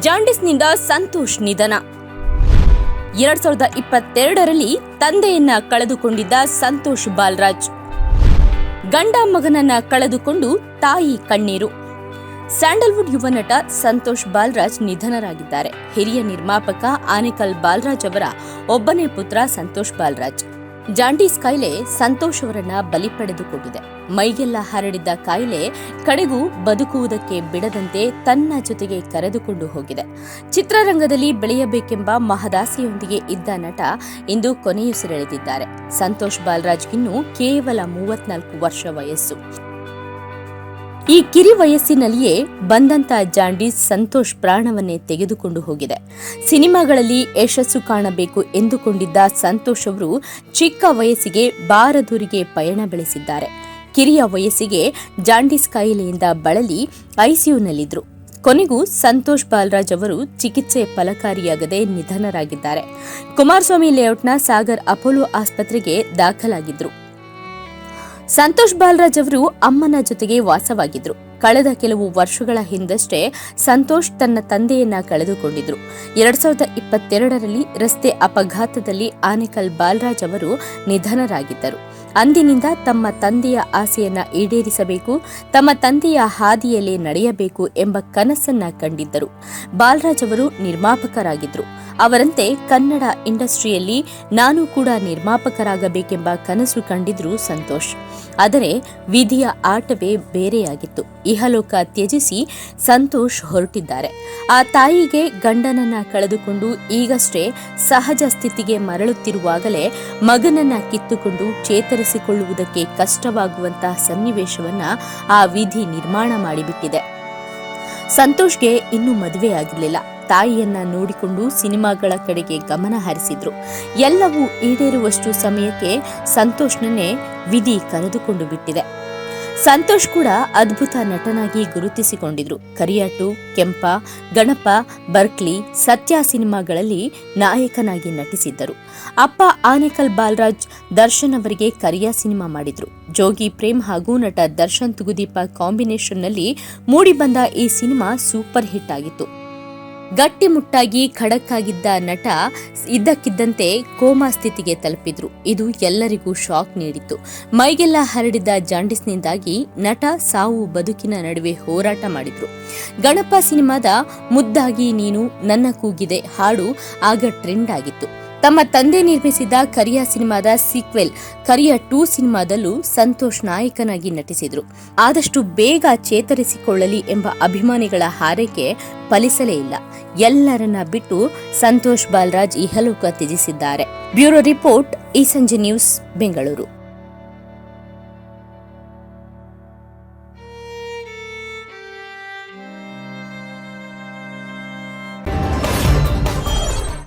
ಜಾಂಡಿಸ್ನಿಂದ ಸಂತೋಷ್ ನಿಧನ. ಎರಡ್ ಸಾವಿರದ ಇಪ್ಪತ್ತೆರಡರಲ್ಲಿ ತಂದೆಯನ್ನ ಕಳೆದುಕೊಂಡಿದ್ದ ಸಂತೋಷ್ ಬಾಲ್ರಾಜ್. ಗಂಡ ಮಗನನ್ನ ಕಳೆದುಕೊಂಡು ತಾಯಿ ಕಣ್ಣೀರು. ಸ್ಯಾಂಡಲ್ವುಡ್ ಯುವ ನಟ ಸಂತೋಷ್ ಬಾಲ್ರಾಜ್ ನಿಧನರಾಗಿದ್ದಾರೆ. ಹಿರಿಯ ನಿರ್ಮಾಪಕ ಆನಿಕಲ್ ಬಾಲ್ರಾಜ್ ಅವರ ಒಬ್ಬನೇ ಪುತ್ರ ಸಂತೋಷ್ ಬಾಲರಾಜ್. ಜಾಂಡೀಸ್ ಕಾಯಿಲೆ ಸಂತೋಷ್ ಅವರನ್ನ ಬಲಿ ಪಡೆದುಕೊಂಡಿದೆ. ಮೈಗೆಲ್ಲ ಹರಡಿದ್ದ ಕಾಯಿಲೆ ಕಡೆಗೂ ಬದುಕುವುದಕ್ಕೆ ಬಿಡದಂತೆ ತನ್ನ ಜೊತೆಗೆ ಕರೆದುಕೊಂಡು ಹೋಗಿದೆ. ಚಿತ್ರರಂಗದಲ್ಲಿ ಬೆಳೆಯಬೇಕೆಂಬ ಮಹದಾಸೆಯೊಂದಿಗೆ ಇದ್ದ ನಟ ಇಂದು ಕೊನೆಯುಸಿರೆಳೆದಿದ್ದಾರೆ. ಸಂತೋಷ್ ಬಾಲರಾಜ್ಗಿನ್ನೂ ಕೇವಲ ಮೂವತ್ನಾಲ್ಕು ವರ್ಷ ವಯಸ್ಸು. ಈ ಕಿರಿ ವಯಸ್ಸಿನಲ್ಲಿಯೇ ಬಂದಂತ ಜಾಂಡೀಸ್ ಸಂತೋಷ್ ಪ್ರಾಣವನ್ನೇ ತೆಗೆದುಕೊಂಡು ಹೋಗಿದೆ. ಸಿನಿಮಾಗಳಲ್ಲಿ ಯಶಸ್ಸು ಕಾಣಬೇಕು ಎಂದುಕೊಂಡಿದ್ದ ಸಂತೋಷ್ ಅವರು ಚಿಕ್ಕ ವಯಸ್ಸಿಗೆ ಬಾರದೂರಿಗೆ ಪಯಣ ಬೆಳೆಸಿದ್ದಾರೆ. ಕಿರಿಯ ವಯಸ್ಸಿಗೆ ಜಾಂಡೀಸ್ ಕಾಯಿಲೆಯಿಂದ ಬಳಲಿ ಐಸಿಯುನಲ್ಲಿದ್ದರು ಕೊನೆಗೂ ಸಂತೋಷ್ ಬಾಲರಾಜ್ ಅವರು ಚಿಕಿತ್ಸೆ ಫಲಕಾರಿಯಾಗದೆ ನಿಧನರಾಗಿದ್ದಾರೆ. ಕುಮಾರಸ್ವಾಮಿ ಲೇಔಟ್ನ ಸಾಗರ್ ಅಪೋಲೋ ಆಸ್ಪತ್ರೆಗೆ ದಾಖಲಾಗಿದ್ರು. ಸಂತೋಷ್ ಬಾಲರಾಜ್ ಅವರು ಅಮ್ಮನ ಜೊತೆಗೆ ವಾಸವಾಗಿದ್ರು ಕಳೆದ ಕೆಲವು ವರ್ಷಗಳ ಹಿಂದಷ್ಟೇ ಸಂತೋಷ್ ತನ್ನ ತಂದೆಯನ್ನ ಕಳೆದುಕೊಂಡಿದ್ರು. ಎರಡ್ ಸಾವಿರದ ಇಪ್ಪತ್ತೆರಡರಲ್ಲಿ ರಸ್ತೆ ಅಪಘಾತದಲ್ಲಿ ಆನೇಕಲ್ ಬಾಲರಾಜ್ ಅವರು ನಿಧನರಾಗಿದ್ದರು. ಅಂದಿನಿಂದ ತಮ್ಮ ತಂದೆಯ ಆಸೆಯನ್ನ ಈಡೇರಿಸಬೇಕು, ತಮ್ಮ ತಂದೆಯ ಹಾದಿಯಲ್ಲೇ ನಡೆಯಬೇಕು ಎಂಬ ಕನಸನ್ನ ಕಂಡಿದ್ದರು. ಬಾಲರಾಜ್ ಅವರು ನಿರ್ಮಾಪಕರಾಗಿದ್ರು. ಅವರಂತೆ ಕನ್ನಡ ಇಂಡಸ್ಟ್ರಿಯಲ್ಲಿ ನಾನು ಕೂಡ ನಿರ್ಮಾಪಕರಾಗಬೇಕೆಂಬ ಕನಸು ಕಂಡಿದ್ರು ಸಂತೋಷ್. ಆದರೆ ವಿಧಿಯ ಆಟವೇ ಬೇರೆಯಾಗಿತ್ತು. ಇಹಲೋಕ ತ್ಯಜಿಸಿ ಸಂತೋಷ್ ಹೊರಟಿದ್ದಾರೆ. ಆ ತಾಯಿಗೆ ಗಂಡನನ್ನ ಕಳೆದುಕೊಂಡು ಈಗಷ್ಟೇ ಸಹಜ ಸ್ಥಿತಿಗೆ ಮರಳುತ್ತಿರುವಾಗಲೇ ಮಗನನ್ನ ಕಿತ್ತುಕೊಂಡು ಚೇತರಿಸಿಕೊಳ್ಳುವುದಕ್ಕೆ ಕಷ್ಟವಾಗುವಂತಹ ಸನ್ನಿವೇಶವನ್ನ ಆ ವಿಧಿ ನಿರ್ಮಾಣ ಮಾಡಿಬಿಟ್ಟಿದೆ. ಸಂತೋಷ್ಗೆ ಇನ್ನೂ ಮದುವೆಯಾಗಿರಲಿಲ್ಲ. ತಾಯಿಯನ್ನ ನೋಡಿಕೊಂಡು ಸಿನಿಮಾಗಳ ಕಡೆಗೆ ಗಮನ ಹರಿಸಿದ್ರು. ಎಲ್ಲವೂ ಈಡೇರುವಷ್ಟು ಸಮಯಕ್ಕೆ ಸಂತೋಷ್ನನ್ನೇ ವಿಧಿ ಕರೆದುಕೊಂಡು ಬಿಟ್ಟಿದೆ. ಸಂತೋಷ್ ಕೂಡ ಅದ್ಭುತ ನಟನಾಗಿ ಗುರುತಿಸಿಕೊಂಡಿದ್ರು. ಕರಿಯಾಟು, ಕೆಂಪ, ಗಣಪ, ಬರ್ಕ್ಲಿ, ಸತ್ಯ ಸಿನಿಮಾಗಳಲ್ಲಿ ನಾಯಕನಾಗಿ ನಟಿಸಿದ್ದರು. ಅಪ್ಪ ಆನೇಕಲ್ ಬಾಲರಾಜ್ ದರ್ಶನ್ ಅವರಿಗೆ ಕರಿಯ ಸಿನಿಮಾ ಮಾಡಿದ್ರು. ಜೋಗಿ ಪ್ರೇಮ್ ಹಾಗೂ ನಟ ದರ್ಶನ್ ತುಗುದೀಪ ಕಾಂಬಿನೇಷನ್ನಲ್ಲಿ ಮೂಡಿಬಂದ ಈ ಸಿನಿಮಾ ಸೂಪರ್ ಹಿಟ್ ಆಗಿತ್ತು. ಗಟ್ಟಿಮುಟ್ಟಾಗಿ ಖಡಕ್ಕಾಗಿದ್ದ ನಟ ಇದ್ದಕ್ಕಿದ್ದಂತೆ ಕೋಮಾ ಸ್ಥಿತಿಗೆ ತಲುಪಿದ್ರು. ಇದು ಎಲ್ಲರಿಗೂ ಶಾಕ್ ನೀಡಿತ್ತು. ಮೈಗೆಲ್ಲ ಹರಡಿದ್ದ ಜಾಂಡಿಸ್ನಿಂದಾಗಿ ನಟ ಸಾವು ಬದುಕಿನ ನಡುವೆ ಹೋರಾಟ ಮಾಡಿದ್ರು. ಗಣಪ ಸಿನಿಮಾದ ಮುದ್ದಾಗಿ ನೀನು ನನ್ನ ಕೂಗಿದೆ ಹಾಡು ಆಗ ಟ್ರೆಂಡ್ ಆಗಿತ್ತು. ತಮ್ಮ ತಂದೆ ನಿರ್ಮಿಸಿದ ಕರಿಯ ಸಿನಿಮಾದ ಸೀಕ್ವೆಲ್, ಕರಿಯ ಟೂ ಸಿನಿಮಾದಲ್ಲೂ ಸಂತೋಷ್ ನಾಯಕನಾಗಿ ನಟಿಸಿದ್ರು. ಆದಷ್ಟು ಬೇಗ ಚೇತರಿಸಿಕೊಳ್ಳಲಿ ಎಂಬ ಅಭಿಮಾನಿಗಳ ಹಾರೈಕೆ ಫಲಿಸಲೇ ಇಲ್ಲ. ಎಲ್ಲರನ್ನ ಬಿಟ್ಟು ಸಂತೋಷ್ ಬಾಲರಾಜ್ ಇಹಲೋಕ ತ್ಯಜಿಸಿದ್ದಾರೆ. ಬ್ಯೂರೋ ರಿಪೋರ್ಟ್, ಈ ಸಂಜೆ ನ್ಯೂಸ್, ಬೆಂಗಳೂರು.